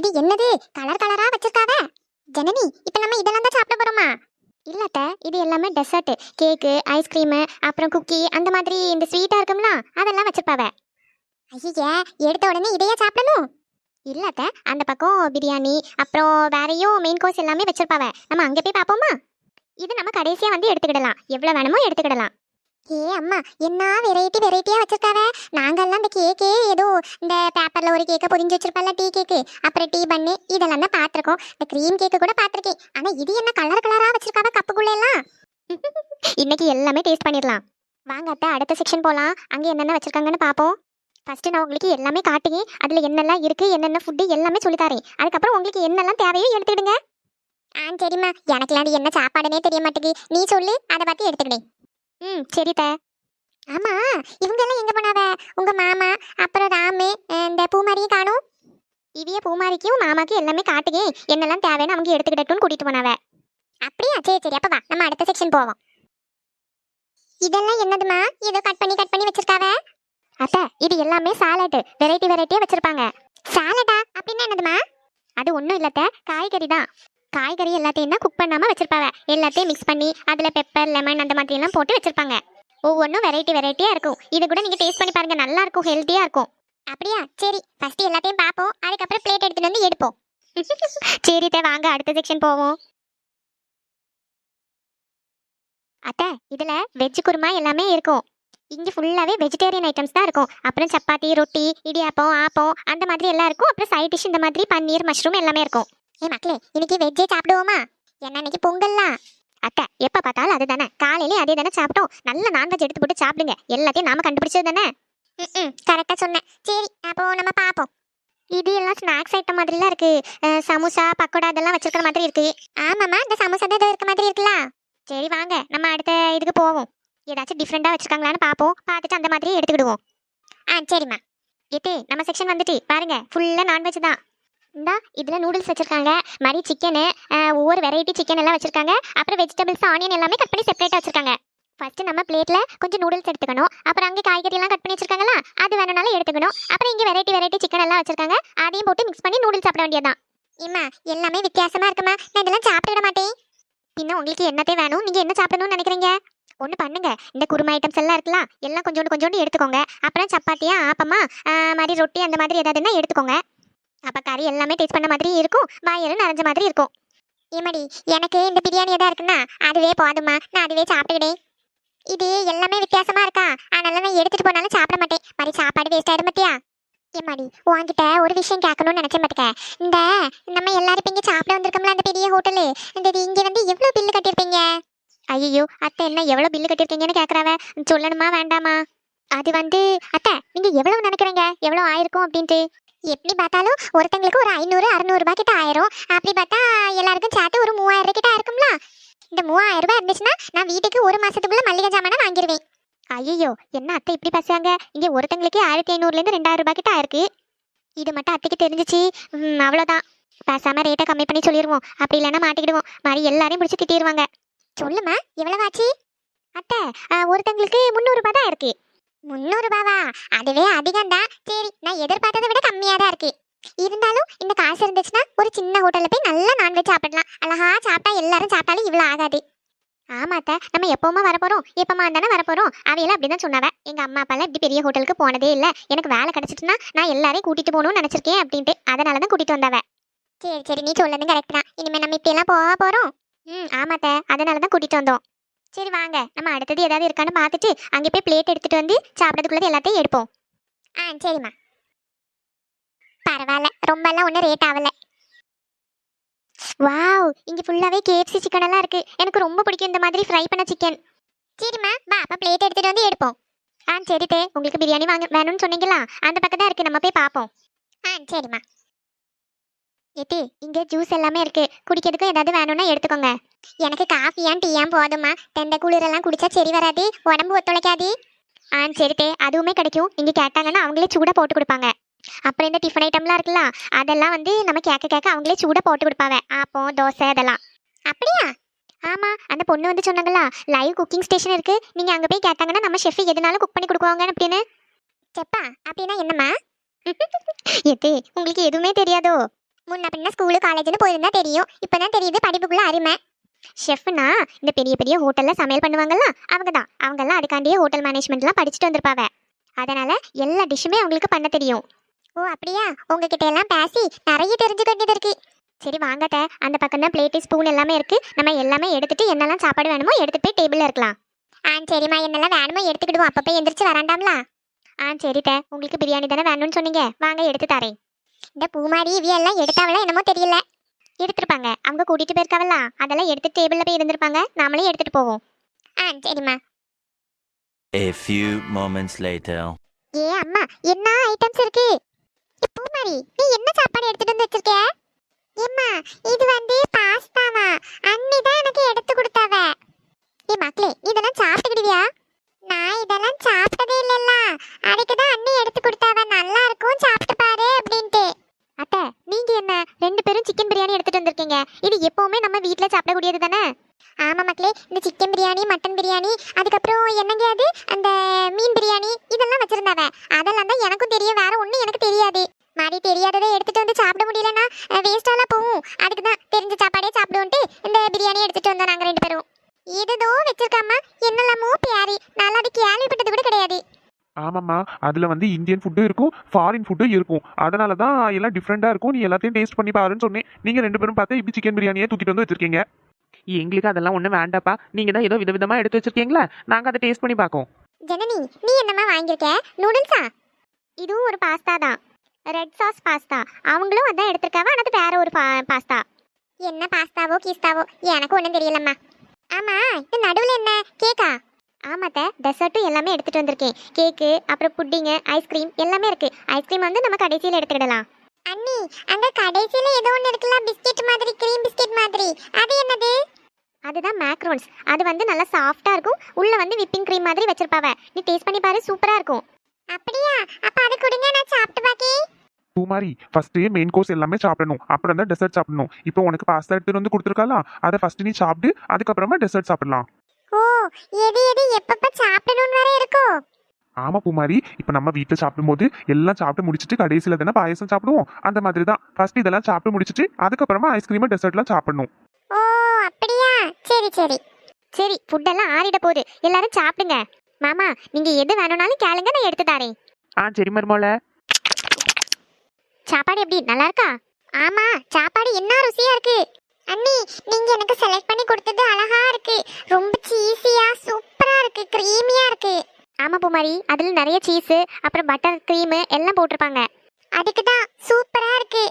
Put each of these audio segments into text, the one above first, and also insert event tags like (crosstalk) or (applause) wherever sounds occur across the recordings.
இது என்னது? கலர் கலரா வச்சிருக்காவ? ஜனனி இப்ப நம்ம இதெல்லாம் தான் சாப்பிட போறோமா? இல்லத்த இது எல்லாமே டெசர்ட் கேக்கு ஐஸ்கிரீமு அப்புறம் குக்கி அந்த மாதிரி இந்த ஸ்வீட்டா இருக்கும்ல அதெல்லாம் வச்சிருப்பாவ. ஐயா எடுத்த உடனே இதையே சாப்பிடணும்? இல்லத்த அந்த பக்கம் பிரியாணி அப்புறம் வேறையும் மெயின் கோர்ஸ் எல்லாமே வச்சிருப்பாவ. நம்ம அங்கே போய் பார்ப்போமா? இது நம்ம கடைசியா வந்து எடுத்துக்கிடலாம். எவ்வளவு வேணுமோ எடுத்துக்கிடலாம். ஏ அம்மா என்ன வெரைட்டி வெரைட்டியா வச்சிருக்காவ? நாங்கெல்லாம் இந்த கேக்கே ஏதோ இந்த பேப்பர்ல ஒரு கேக்கை பொரிஞ்சு வச்சிருப்பல்ல டீ கேக்கு அப்புறம் டீ பண்ணு இதெல்லாம் தான் பார்த்துருக்கோம். இந்த க்ரீம் கேக்கு கூட பாத்திருக்கேன் ஆனா இது என்ன கலர் கலரா வச்சிருக்காவ கப்புக்குள்ள எல்லாம்? (laughs) இன்னைக்கு எல்லாமே டேஸ்ட் பண்ணிடலாம். வாங்க அத்தை அடுத்த செக்ஷன் போலாம். அங்க என்னென்ன வச்சிருக்காங்கன்னு பார்ப்போம். ஃபர்ஸ்ட் நான் உங்களுக்கு எல்லாமே காட்டுங்க அதுல என்னெல்லாம் இருக்கு என்னென்ன ஃபுட்டு எல்லாமே சொல்லித்தாரேன். அதுக்கப்புறம் உங்களுக்கு என்னெல்லாம் தேவையோ எடுத்துக்கிடுங்க. ஆ சரிம்மா. எனக்குலாம் என்ன சாப்பாடுனே தெரிய மாட்டேங்குது. நீ சொல்லு. அதை பத்தி எடுத்துக்கிட்டேன் ம் சரி ஆமா இவங்க எல்லாம் எங்க போனாவ? உங்க மாமா அப்புறம் ராமு அஹ் இந்த பூமாரியும் காணும். இவிய பூமாரிக்கும் மாமாக்கும் எல்லாமே காட்டுங்க என்னெல்லாம் தேவைன்னு அவங்க எடுத்துக்கிட்டட்டும்னு கூட்டிட்டு போனாவ. அப்படியா? சரி சரி. அப்ப வா நம்ம அடுத்த செக்ஷன் போவோம். இதெல்லாம் என்னதுமா ஏதோ கட் பண்ணி கட் பண்ணி வச்சிருக்காவ? அத்தை இது எல்லாமே சாலட் வெரைட்டி வெரைட்டியா வச்சிருப்பாங்க. சாலடா அப்படின்னா என்னதுமா அது ஒன்றும் இல்லத்த காய்கறி தான். காய்கறி எல்லாத்தையும் தான் குக் பண்ணாமல் வச்சுருப்பாங்க எல்லாத்தையும் மிக்ஸ் பண்ணி அதில் பெப்பர் லெமன் அந்த மாதிரி எல்லாம் போட்டு வச்சுருப்பாங்க. ஒவ்வொன்றும் வெரைட்டி வெரைட்டியாக இருக்கும். இது கூட நீங்க டேஸ்ட் பண்ணி பாருங்க. நல்லா இருக்கும் ஹெல்த்தியாக இருக்கும். அப்படியா? சரி. ஃபர்ஸ்ட் எல்லாத்தையும் பார்ப்போம். அதுக்கப்புறம் பிளேட் எடுத்துட்டு வந்து எடுப்போம். (laughs) சரி தே வாங்க. அடுத்த செக்ஷன் போவோம். அத்தை இதில் வெஜ் குருமா எல்லாமே இருக்கும். இங்கே ஃபுல்லாகவே வெஜிடேரியன் ஐட்டம்ஸ் தான் இருக்கும். அப்புறம் சப்பாத்தி ரொட்டி இடியாப்பம் ஆப்பம் அந்த மாதிரி எல்லாம் இருக்கும். அப்புறம் சைட் டிஷ் இந்த மாதிரி பன்னீர் மஷ்ரூம் எல்லாமே இருக்கும். ஏ மக்களே இன்னைக்கு வெஜ்ஜே சாப்பிடுவோமா? என்ன இன்னைக்கு பொங்கல்லாம் அக்கா எப்ப பார்த்தாலும் அதுதானே. காலையிலே அதே தானே சாப்பிட்டோம். நல்ல நான்வெஜ் எடுத்து போட்டு சாப்பிடுங்க. எல்லாத்தையும் நாம கண்டுபிடிச்சது தானே? ம் கரெக்டா சொன்னேன். சரி அப்போ நம்ம பார்ப்போம். இது எல்லாம் ஸ்நாக்ஸ் ஐட்டம் மாதிரிலாம் இருக்கு. சமோசா பக்கோடா அதெல்லாம் வச்சிருக்கிற மாதிரி இருக்கு. ஆமாம்மா இந்த சமோசா தான் ஏதோ இருக்க மாதிரி இருக்குல்ல? சரி வாங்க. நம்ம அடுத்த இதுக்கு போவோம். ஏதாச்சும் டிஃப்ரெண்டா வச்சிருக்காங்களான்னு பார்ப்போம். பார்த்துட்டு அந்த மாதிரியே எடுத்துக்கிடுவோம். ஆ சரிம்மா. எத்தே நம்ம செக்ஷன் வந்துட்டு பாருங்க. ஃபுல்லா நான்வெஜ் தான். இந்தா இதில் நூடுல்ஸ் வச்சுருக்காங்க மாதிரி சிக்கனு ஒவ்வொரு வெரைட்டி சிக்கன் எல்லாம் வச்சுருக்காங்க. அப்புறம் வெஜிடபிள்ஸ் ஆனியன் எல்லாமே கட் பண்ணி செப்பரேட்டாக வச்சுருக்காங்க. ஃபஸ்ட்டு நம்ம பிளேட்டில் கொஞ்சம் நூடுல்ஸ் எடுத்துக்கணும். அப்புறம் அங்கே காய்கறியெல்லாம் கட் பண்ணி வச்சிருக்காங்களா அது வேணும்னாலும் எடுத்துக்கணும். அப்புறம் இங்கே வெரைட்டி வெரைட்டி சிக்கன் எல்லாம் வச்சிருக்காங்க. அதையும் போட்டு மிக்ஸ் பண்ணி நூடுல்ஸ் சாப்பிட வேண்டியதான் இம்மா எல்லாமே வித்தியாசமாக இருக்குமா? நான் இதெல்லாம் சாப்பிட மாட்டேன். பின்ன உங்களுக்கு என்னதே வேணும்? நீங்கள் என்ன சாப்பிடணும்னு நினைக்கிறீங்க? ஒன்று பண்ணுங்க. இந்த குருமா ஐட்டம்ஸ் எல்லாம் இருக்கலாம் எல்லாம் கொஞ்சோண்டு கொஞ்சோண்டு எடுத்துக்கோங்க. அப்புறம் சப்பாத்தியா ஆப்பமா மாதிரி ரொட்டி அந்த மாதிரி ஏதாவதுன்னா எடுத்துக்கோங்க. அப்ப கறி எல்லாமே டேஸ்ட் பண்ண மாதிரி இருக்கும் வாயெல்லாம் நிறைஞ்ச மாதிரி இருக்கும். ஏமாடி எனக்கு இந்த பிரியாணி எதாக இருக்குன்னா அதுவே போதுமா நான் அதுவே சாப்பிட்டுக்கிட்டேன். இது எல்லாமே வித்தியாசமா இருக்கா? அதனால நான் எடுத்துட்டு போனாலும் சாப்பிட மாட்டேன். மாதிரி சாப்பாடு வேஸ்ட் ஆயிடும் பத்தியா? ஏமாடி உன்கிட்ட ஒரு விஷயம் கேட்கணும்னு நினச்சேன் பார்த்துக்க இந்த நம்ம எல்லாரும் இப்ப இங்க சாப்பிட வந்திருக்கோம்ல அந்த பெரிய ஹோட்டலு இந்த இது இங்க வந்து எவ்வளோ பில்லு கட்டியிருப்பீங்க? ஐயோ அத்தை என்ன எவ்வளோ பில்லு கட்டியிருக்கீங்கன்னு கேட்குறாவ சொல்லணுமா வேண்டாமா? அது வந்து அத்தை நீங்க எவ்வளவு நினைக்கிறீங்க? எவ்வளவு ஆயிருக்கும் அப்படின்ட்டு. எப்படி பார்த்தாலும் ஒருத்தங்களுக்கு ஒரு ஐநூறு அறுநூறு கிட்ட ஆயிரும். அப்படி பார்த்தா எல்லாருக்கும் சேர்த்து ஒரு மூவாயிரம் கிட்ட இருக்கும்ல இந்த மூவாயிரம் ரூபாய் இருந்துச்சுன்னா நான் வீட்டுக்கு ஒரு மாசத்துக்குள்ள மல்லிகை ஜாமானை வாங்கிடுவேன் ஐயோ என்ன அத்தை இப்படி பேசுறாங்க? இங்க ஒருத்தங்களுக்கே ஆயிரத்தி ஐநூறுலேருந்து ரெண்டாயிரம் ரூபாய் கிட்ட ஆயிருக்கு. இது மட்டும் அத்தைக்கு தெரிஞ்சிச்சு. அவ்வளோதான் பேசாம ரேட்டை கம்மி பண்ணி சொல்லிடுவோம் அப்படி இல்லைன்னா மாட்டிக்கிடுவோம். மாதிரி எல்லாரையும் பிடிச்சி திட்டிடுவாங்க சொல்லுமா எவ்வளவு ஆச்சு அத்தை ஒருத்தங்களுக்கு முந்நூறுபா தான் இருக்கு. முந்நூறு ரூபாவா? அதுவே அதிகம் தான் சரி நான் எதிர்பார்த்ததை விட கம்மியாக தான் இருக்கு. இருந்தாலும் இந்த காசு இருந்துச்சுன்னா ஒரு சின்ன ஹோட்டலில் போய் நல்லா நான்வெஜ் சாப்பிடலாம். அழகா சாப்பிட்டா எல்லாரும் சாப்பிட்டாலும் இவ்வளவு ஆகாது. ஆமாத்த நம்ம எப்பவுமா வரப்போறோம். எப்பமா தானே வரப்போறோம். அவையெல்லாம் அப்படிதான் சொன்னாவ. எங்க அம்மா அப்பாலாம் இப்படி பெரிய ஹோட்டலுக்கு போனதே இல்ல. எனக்கு வேலை கிடச்சிட்டுனா நான் எல்லாரையும் கூட்டிட்டு போகணும்னு நினைச்சிருக்கேன் அப்படின்ட்டு. அதனால தான் கூட்டிட்டு வந்தாவ. சரி சரி நீ சொல்லது கரெக்ட் தான். இனிமே நம்ம இப்படியெல்லாம் போக போறோம். ம் ஆமாத்த அதனால தான் கூட்டிட்டு வந்தோம். சரி வாங்க நம்ம அடுத்தது ஏதாவது இருக்கான்னு பார்த்துட்டு அங்கே போய் பிளேட் எடுத்துட்டு வந்து சாப்பிட்றதுக்குள்ளது எல்லாத்தையும் எடுப்போம். ஆ சரிம்மா. பரவாயில்ல ரொம்பலாம் ஒன்றும் ரேட் ஆகல. வாவ் இங்கே ஃபுல்லாகவே கேஎஃப்சி சிக்கன் எல்லாம் இருக்கு. எனக்கு ரொம்ப பிடிக்கும் இந்த மாதிரி ஃப்ரை பண்ண சிக்கன் சரிம்மா வா அப்போ பிளேட் எடுத்துட்டு வந்து எடுப்போம். ஆ சரி தே உங்களுக்கு பிரியாணி வாங்க வேணும்னு சொன்னீங்களா? அந்த பக்கம் தான் இருக்குது நம்ம போய் பார்ப்போம். ஆ சரிம்மா. எத்தி இங்கே ஜூஸ் எல்லாமே இருக்குது குடிக்கிறதுக்கும் ஏதாவது வேணும்னா எடுத்துக்கோங்க. எனக்கு காஃபியான் டீயான் போதுமா தெந்த குளிரெல்லாம் குடிச்சா சரி வராது. உடம்பு ஒத்துழைக்காது. ஆ சரி அதுவுமே கிடைக்கும். நீங்க கேட்டாங்கன்னா அவங்களே சூடாக போட்டு கொடுப்பாங்க. அப்புறம் இந்த டிஃபன் ஐட்டம்லாம் இருக்குல்ல அதெல்லாம் வந்து நம்ம கேட்க கேட்க அவங்களே சூடாக போட்டு கொடுப்பாங்க. ஆப்பம் தோசை அதெல்லாம். அப்படியா? ஆமா அந்த பொண்ணு வந்து சொன்னாங்களா லைவ் குக்கிங் ஸ்டேஷன் இருக்கு. நீங்க அங்க போய் கேட்டாங்கன்னா நம்ம ஷெஃப் எதுனாலும் குக் பண்ணி கொடுக்குவாங்க அப்படின்னு. செப்பா அப்படின்னா என்னம்மா? எத்தே உங்களுக்கு எதுவுமே தெரியாதோ? முன்ன பின்ன ஸ்கூலு காலேஜ்னு போயிருந்தா தெரியும். இப்பதான் தெரியுது படிப்புக்குள்ள அருமை. ஷெஃப்னா இந்த பெரிய பெரிய ஹோட்டலில் சமையல் பண்ணுவாங்கல்ல அவங்க தான் அவங்கெல்லாம் அதுக்காண்டியே ஹோட்டல் மேனேஜ்மெண்ட்லாம் படிச்சுட்டு வந்திருப்பாவ அதனால எல்லா டிஷ்ஷுமே அவங்களுக்கு பண்ண தெரியும். ஓ அப்படியா? உங்ககிட்ட எல்லாம் பேசி நிறைய தெரிஞ்சுக்க வேண்டியது இருக்கு. சரி வாங்கத்த அந்த பக்கம் தான் பிளேட்டு ஸ்பூன் எல்லாமே இருக்கு. நம்ம எல்லாமே எடுத்துட்டு என்னெல்லாம் சாப்பாடு வேணுமோ எடுத்துட்டு போய் இருக்கலாம். ஆ சரிம்மா. என்னெல்லாம் வேணுமோ எடுத்துக்கிடுவோம். அப்பப்போ எந்திரிச்சு வராண்டாம்ல? ஆ சரித்த உங்களுக்கு பிரியாணி தானே வேணும்னு சொன்னீங்க. வாங்க எடுத்து தரேன். இந்த பூமாரி இவையெல்லாம் எடுத்தாவெல்லாம் என்னமோ தெரியல. எடுத்திருப்பாங்க. அவங்க கூட்டிட்டு போயிருக்காவல்ல அதெல்லாம் எடுத்து டேபிள்ல போய் இருந்திருப்பாங்க. நாமளே எடுத்துட்டு போவோம். ஆ சரிம்மா. A few moments later. ஏ அம்மா என்ன ஐட்டம்ஸ் இருக்கு? ஏ, பூமாரி நீ என்ன சாப்பாடு எடுத்துட்டு வந்து வச்சிருக்க? ஏம்மா இது வந்து பாஸ்தாவா? அண்ணி தான் எனக்கு எடுத்து கொடுத்தாவ. ஏ மக்களே இதெல்லாம் சாப்பிட்டுக்கிடுவியா நான் இதெல்லாம் சாப்பிட்டதே இல்லல்ல அதுக்கு தான் அண்ணி எடுத்து கொடுத்தாவ நல்லா இருக்கும் சாப்பிட்டு பாரு அப்படின்ட்டு அத்தை நீங்க என்ன ரெண்டு பேரும் சிக்கன் பிரியாணி எடுத்துட்டு வந்திருக்கீங்க இது எப்பவுமே நம்ம வீட்ல சாப்பிடக்கூடியது தானே ஆமா மக்களே இந்த சிக்கன் பிரியாணி மட்டன் பிரியாணி அதுக்கப்புறம் என்னங்க அது அந்த மீன் பிரியாணி இதெல்லாம் வச்சிருந்தாவ அதெல்லாம் தான் எனக்கும் தெரியும் வேற ஒண்ணும் எனக்கு தெரியாது தெரியாததை எடுத்துட்டு வந்து சாப்பிட முடியலன்னா வேஸ்டாலாம் போகும். அதுக்கு தான் தெரிஞ்ச சாப்பாடே சாப்பிடுவோன்ட்டு இந்த பிரியாணி எடுத்துட்டு வந்தோம் நாங்க ரெண்டு பேரும். ஏதோ வச்சிருக்காமா என்னெல்லாமோ பியாரி நல்லா அது கேள்விப்பட்டது கூட கிடையாது. ஆமாம்மா அதில் வந்து இந்தியன் ஃபுட்டும் இருக்கும் ஃபாரின் ஃபுட்டும் இருக்கும். அதனால தான் எல்லாம் டிஃப்ரெண்ட்டாக இருக்கும். நீ எல்லாத்தையும் டேஸ்ட் பண்ணி பாருன்னு சொன்னேன். நீங்கள் ரெண்டு பேரும் பார்த்து இப்படி சிக்கன் பிரியாணியே தூக்கிட்டு வந்து வச்சிருக்கீங்க. எங்களுக்கு அதெல்லாம் ஒன்றும் வேண்டாப்பா. நீங்கள் தான் ஏதோ விதவிதமாக எடுத்து வச்சிருக்கீங்களா? நாங்கள் அதை டேஸ்ட் பண்ணி பார்க்கோம். ஜனனி நீ என்னம்மா வாங்கியிருக்க? நூடுல்ஸா இதுவும் ஒரு பாஸ்தா தான். ரெட் சாஸ் பாஸ்தா அவங்களும் அதான் எடுத்திருக்காவ ஆனால் வேற ஒரு பா- பாஸ்தா என்ன பாஸ்தாவோ கீஸ்தாவோ எனக்கு ஒன்றும் தெரியலம்மா. ஆமா இது நடுவில் என்ன? கேக்கா ஆமாத்த டெசர்ட்டும் எல்லாமே எடுத்துட்டு வந்திருக்கேன். கேக்கு அப்புறம் புட்டிங்கு ஐஸ்கிரீம் எல்லாமே இருக்கு. ஐஸ்கிரீம் வந்து நம்ம கடைசியில் எடுத்துக்கிடலாம். அண்ணி அங்கே கடைசியில் ஏதோ ஒன்று இருக்குல்ல பிஸ்கெட் மாதிரி க்ரீம் பிஸ்கெட் மாதிரி. அது என்னது? அதுதான் மேக்ரோன்ஸ் அது வந்து நல்லா சாஃப்டாக இருக்கும். உள்ளே வந்து விப்பிங் க்ரீம் மாதிரி வச்சிருப்பாவ. நீ டேஸ்ட் பண்ணி பாரு சூப்பராக இருக்கும். அப்படியா? அப்ப அது கொடுங்க நான் சாப்பிட்டு பாக்கே பூமாரி ஃபஸ்ட்டு மெயின் கோர்ஸ் எல்லாமே சாப்பிடணும். அப்புறம் தான் டெசர்ட் சாப்பிடணும். இப்போ உனக்கு பாஸ்தா எடுத்துட்டு வந்து கொடுத்துருக்காளா? அதை ஃபஸ்ட்டு நீ சாப்பிட்டு அதுக்கப்புறமா டெசர்ட் சாப்பிடலாம். ஓ எது எது எப்பப்ப சாப்பிடணும்னு வர இருக்கோ? ஆமாம் பூமாரி இப்போ நம்ம வீட்டில் சாப்பிடும்போது எல்லாம் சாப்பிட்டு முடிச்சிட்டு கடைசியில் தானே பாயசம் சாப்பிடுவோம். அந்த மாதிரி தான். ஃபர்ஸ்ட் இதெல்லாம் சாப்பிட்டு முடிச்சிட்டு அதுக்கப்புறமா ஐஸ்கிரீம் டெசர்ட்லாம் சாப்பிடணும். ஓ அப்படியா? சரி சரி. சரி ஃபுட்டெல்லாம் ஆறிட போகுது. எல்லாரும் சாப்பிடுங்க. மாமா நீங்க எது வேணும்னாலும் கேளுங்க நான் எடுத்து தரேன். ஆ சரி மருமோல சாப்பாடு எப்படி நல்லா இருக்கா? ஆமா சாப்பாடு என்ன ருசியா இருக்கு? அண்ணி நீங்க எனக்கு செலக்ட் பண்ணி கொடுத்தது அழகா இருக்கு. ரொம்ப சீஸியா சூப்பரா இருக்கு க்ரீமியா இருக்கு. ஆமா பூமாரி அதுல நிறைய சீஸ் அப்புறம் பட்டர் க்ரீம் எல்லாம் போட்டிருப்பாங்க. அதுக்கு தான் சூப்பரா இருக்கு.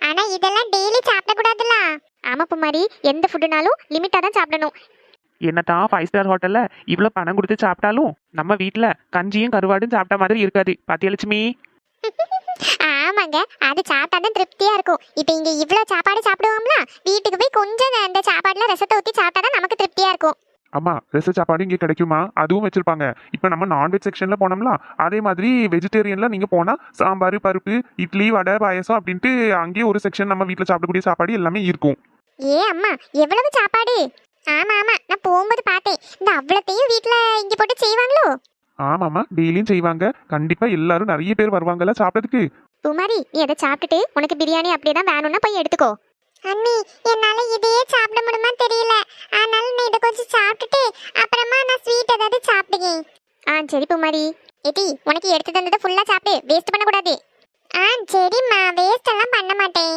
ஆனா இதெல்லாம் டெய்லி சாப்பிட கூடாதுல ஆமா பூமாரி எந்த ஃபுட்டுனாலும் லிமிட்டா தான் சாப்பிடணும். என்னதான் ஃபைவ் ஸ்டார் ஹோட்டலில் இவ்வளோ பணம் கொடுத்து சாப்பிட்டாலும் நம்ம வீட்டில் கஞ்சியும் கருவாடும் சாப்பிட்ட மாதிரி இருக்காது. பாத்தியா லட்சுமி? ஆமாங்க அது சாப்பிட்டாதான் திருப்தியா இருக்கும். இப்போ இங்க இவ்ளோ சாப்பாடு சாப்பிடுவோம்ல வீட்டுக்கு போய் கொஞ்சம் அந்த சாப்பாடுல ரசத்தை ஊத்தி சாப்பிட்டாதான் நமக்கு திருப்தியா இருக்கும். ஆமா ரெச சாப்பாடு இங்கே கிடைக்குமா? அதுவும் வச்சிருப்பாங்க. இப்போ நம்ம நான்வெஜ் செக்ஷன்ல போனோம்ல அதே மாதிரி வெஜிடேரியன்ல நீங்க போனா சாம்பார் பருப்பு இட்லி வடை பாயசம் அப்படின்ட்டு அங்கேயே ஒரு செக்ஷன் நம்ம வீட்டில் சாப்பிடக்கூடிய சாப்பாடு எல்லாமே இருக்கும். ஏ அம்மா எவ்வளவு சாப்பாடு? ஆமா ஆமா. நான் போகும்போது பார்த்தேன். இந்த அவ்வளத்தையும் வீட்ல இங்க போட்டு செய்வாங்களோ? ஆமாம்மா டெய்லியும் செய்வாங்க. கண்டிப்பா எல்லாரும் நிறைய பேர் வருவாங்கல்ல சாப்பிட்றதுக்கு. குமாரி நீ அதை சாப்பிட்டுட்டு உனக்கு பிரியாணி அப்படியே தான் வேணும்னா போய் எடுத்துக்கோ. அண்ணி என்னால இதையே சாப்பிட முடியுமா தெரியல. அதனால நீ இதை கொஞ்சம் சாப்பிட்டுட்டு அப்புறமா நான் ஸ்வீட் ஏதாவது சாப்பிடுங்க ஆ சரி குமாரி. எடி உனக்கு எடுத்து தந்ததை ஃபுல்லா சாப்பிடு. வேஸ்ட் பண்ணக்கூடாது. ஆ சரிம்மா. வேஸ்ட் எல்லாம் பண்ண மாட்டேன்.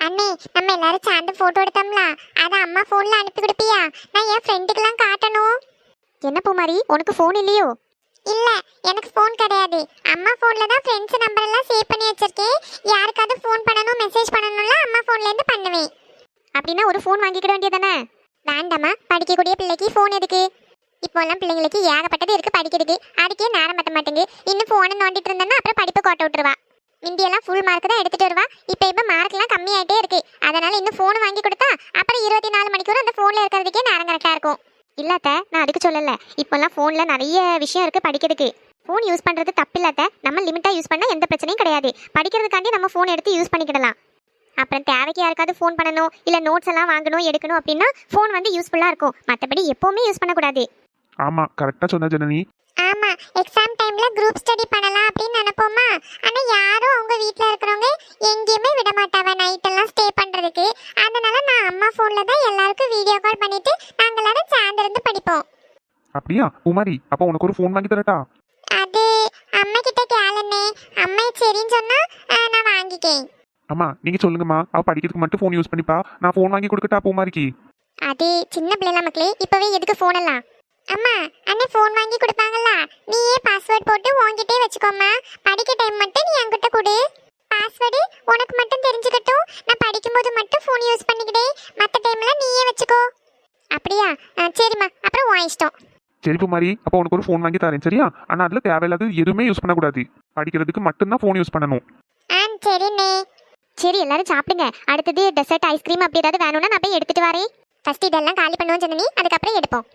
அண்ணே நம்ம எல்லாரும் சேர்ந்து போட்டோ எடுத்தோம்ல. அதை அம்மா ஃபோன்ல அனுப்பி கொடுப்பியா? நான் என் ஃப்ரெண்டுக்கெல்லாம் காட்டணும். என்ன பூமாரி? உனக்கு ஃபோன் இல்லையோ? இல்ல எனக்கு ஃபோன் கிடையாது. அம்மா ஃபோன்ல தான் ஃப்ரெண்ட்ஸ் நம்பர் எல்லாம் சேவ் பண்ணி வச்சிருக்கேன். யாருக்காவது ஃபோன் பண்ணணும் மெசேஜ் பண்ணணும்ல அம்மா ஃபோன்ல இருந்து பண்ணுவேன். அப்படின்னா ஒரு ஃபோன் வாங்கிக்கிட வேண்டியதானே வேண்டாமா படிக்கக்கூடிய பிள்ளைக்கு ஃபோன் எதுக்கு? இப்போல்லாம் பிள்ளைங்களுக்கு ஏகப்பட்டது இருக்கு படிக்கிறதுக்கு. அதுக்கே நேரம் பத்த மாட்டேங்குது. இன்னும் ஃபோனை நோண்டிட்டு இருந்தேன்னா அப்புறம் படிப்பு கோட்டை விட்டுருவா. முந்தியெல்லாம் ஃபுல் மார்க் தான் எடுத்துட்டு வருவா. இப்போ இப்போ மார்க்லாம் கம்மியாயிட்டே இருக்கு. அதனால இன்னும் ஃபோன் வாங்கி கொடுத்தா அப்புறம் இருபத்தி நாலு மணிக்கூர் அந்த ஃபோன்ல இருக்கிறதுக்கே நேரம் கரெக்டாக இருக்கும். இல்லாத்த நான் அதுக்கு சொல்லல. இப்போல்லாம் ஃபோன்ல நிறைய விஷயம் இருக்கு படிக்கிறதுக்கு. ஃபோன் யூஸ் பண்றது தப்பில்லாத நம்ம லிமிட்டா யூஸ் பண்ணால் எந்த பிரச்சனையும் கிடையாது. படிக்கிறதுக்காண்டி நம்ம ஃபோன் எடுத்து யூஸ் பண்ணிக்கிடலாம். அப்புறம் தேவைக்கு யாருக்காவது ஃபோன் பண்ணணும் இல்ல நோட்ஸ் எல்லாம் வாங்கணும் எடுக்கணும் அப்படின்னா ஃபோன் வந்து யூஸ்ஃபுல்லா இருக்கும். மற்றபடி எப்போவுமே யூஸ் பண்ணக்கூடாது. ஆமா கரெக்டாக சொன்ன ஜனனி. ஆமா எக்ஸாம் டைம்ல குரூப் ஸ்டடி பண்ணலாம் அப்படின்னு நினைப்போமா? ஆனா யாரும் அவங்க வீட்ல இருக்கிறவங்க எங்கேயுமே விட மாட்டாவ நைட் எல்லாம் ஸ்டே பண்றதுக்கு. அதனால நான் அம்மா போன்ல தான் எல்லாருக்கும் வீடியோ கால் பண்ணிட்டு நாங்க எல்லாரும் சேர்ந்து இருந்து படிப்போம். அப்படியா? குமாரி அப்போ உனக்கு ஒரு ஃபோன் வாங்கி தரட்டா? அது அம்மா கிட்ட கேளுனே அம்மா சரின்னு சொன்னா அஹ், நான் வாங்கிக்கேன் அம்மா நீங்க சொல்லுங்கம்மா. அவ படிக்கிறதுக்கு மட்டும் ஃபோன் யூஸ் பண்ணிப்பா. நான் ஃபோன் வாங்கி கொடுக்கட்டா பூமாரிக்கு அது சின்ன பிள்ளைல மக்களே இப்பவே எதுக்கு போன் எல்லாம்? அம்மா அண்ணே ஃபோன் வாங்கி கொடுப்பாங்கல்ல நீயே பாஸ்வேர்ட் போட்டு உன்கிட்டே வச்சுக்கோம்மா. படிக்க டைம் மட்டும் நீ என்கிட்ட கொடு. பாஸ்வேர்டு உனக்கு மட்டும் தெரிஞ்சுக்கட்டும். நான் படிக்கும்போது மட்டும் ஃபோன் யூஸ் பண்ணிக்கிட்டே மற்ற டைம்ல நீயே வச்சுக்கோ. அப்படியா? சரிம்மா. அப்புறம் உன் இஷ்டம். சரி பூமாரி அப்போ உனக்கு ஒரு ஃபோன் வாங்கி தரேன் சரியா? ஆனா அதுல தேவையில்லாத எதுவுமே யூஸ் பண்ணக்கூடாது. படிக்கிறதுக்கு மட்டும்தான் ஃபோன் யூஸ் பண்ணணும். ஆ சரிண்ணே சரி எல்லாரும் சாப்பிடுங்க. அடுத்தது டெசர்ட் ஐஸ்கிரீம் அப்படி ஏதாவது வேணும்னா நான் போய் எடுத்துட்டு வரேன். ஃபர்ஸ்ட் இதெல்லாம் காலி பண்ணுவோம் ஜனனி. அதுக்கப்புறம் எடுப்போம்.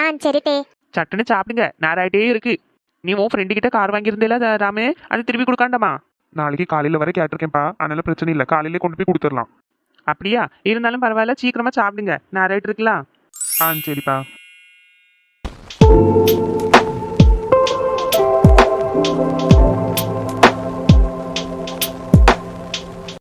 ஆ சரி சட்டுன்னு சாப்பிடுங்க. நேராயிட்டே இருக்கு. நீ உன் ஃப்ரெண்டு கிட்ட கார் வாங்கியிருந்தேல ராமே? அது திருப்பி கொடுக்காண்டமா? நாளைக்கு காலையில் வரை கேட்டிருக்கேன்ப்பா. அதனால பிரச்சனை இல்லை. காலையிலே கொண்டு போய் கொடுத்துடலாம். அப்படியா? இருந்தாலும் பரவாயில்ல. சீக்கிரமா சாப்பிடுங்க. நேராயிட்டு இருக்கலாம். ஆ சரிப்பா.